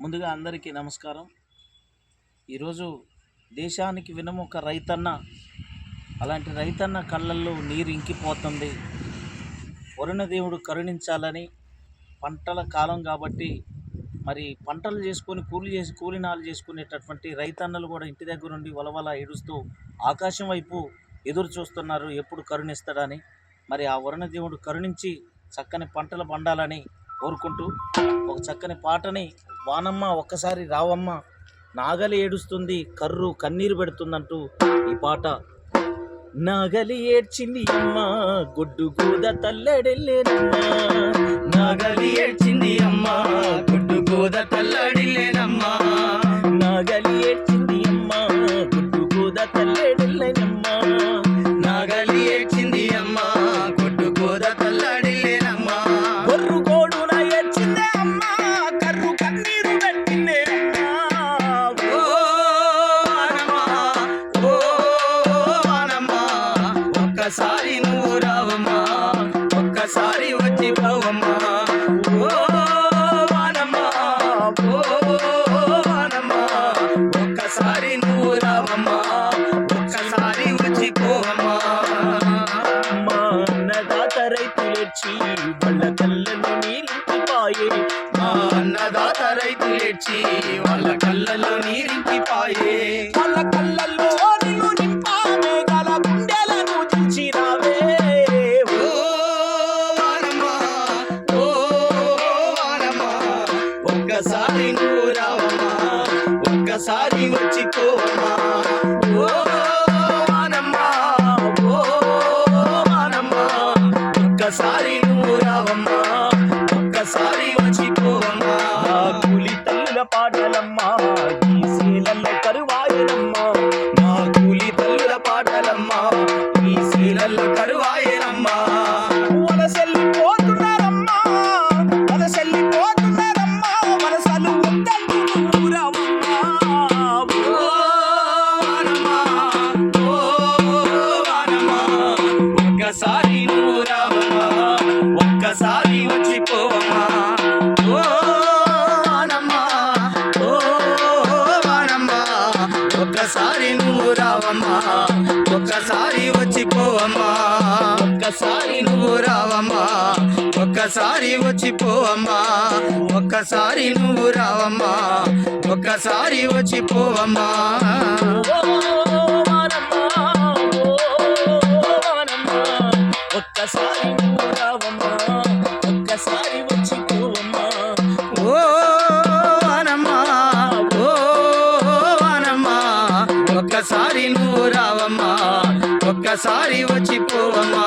ముందుగా అందరికీ నమస్కారం. ఈరోజు దేశానికి వినముక రైతన్న అలాంటి రైతన్న కళ్ళల్లో నీరు ఇంకిపోతుంది. వరుణదేవుడు కరుణించాలని పంటల కాలం కాబట్టి మరి పంటలు చేసుకొని కూలి చేసి కూలినాలు చేసుకునేటటువంటి రైతన్నలు కూడా ఇంటి దగ్గర నుండి వలవల ఏడుస్తూ ఆకాశం వైపు ఎదురు చూస్తున్నారు. ఎప్పుడు కరుణిస్తాడని మరి ఆ వరుణదేవుడు కరుణించి చక్కని పంటలు పండాలని కోరుకుంటూ ఒక చక్కని పాటని వానమ్మ ఒక్కసారి రావమ్మ. నాగలి ఏడుస్తుంది కర్రు కన్నీరు పెడుతుందంటూ ఈ పాట. నాగలి ఏడ్చింది అమ్మ గుడ్డు గూద తల్లెడెళ్ళేనమ్మా ఒక్కసారి నువ్వు రావమ్మా ఒక్కసారి వచ్చి పోవమ్మా. ఓ వానమ్మా, ఓ వానమ్మా, ఒక్కసారి నువ్వు రావమ్మా ఒక్కసారి వచ్చి పోవమ్మా. మా అన్నదాత రైతులెచ్చి వాళ్ళ కళ్ళను నీరింటిపాయే మా అన్నదాత రైతులేడ్చి వాళ్ళ కళ్ళల్లో నీరింటిపాయే ఒక్కసారి వచ్చి పోవమ్మా ఒక్కసారి నువ్వు రావమ్మా ఒక్కసారి వచ్చి పోవమ్మా కూలి తల్లుల పాటలమ్మా ఈ కరువాయనమ్మా. మా కూలి తల్లుల పాటలమ్మా నువ్వు రావమ్మా ఒక్కసారి వచ్చి పోవమ్మా ఓ వానమ్మా, ఓ ఒక్కసారి నువ్వు రావమ్మా ఒక్కసారి వచ్చి పోవమ్మా ఒక్కసారి నువ్వు రావమ్మా ఒక్కసారి వచ్చి పోవమ్మా ఒక్కసారి నువ్వు రావమ్మా ఒక్కసారి వచ్చి ఒక్కసారి నువ్వు రావమ్మా ఒక్కసారి వచ్చి పోవమ్మా. ఓ వానమ్మా, ఓ వానమ్మా, ఒక్కసారి నువ్వు రావమ్మా ఒక్కసారి వచ్చి పోవమ్మా.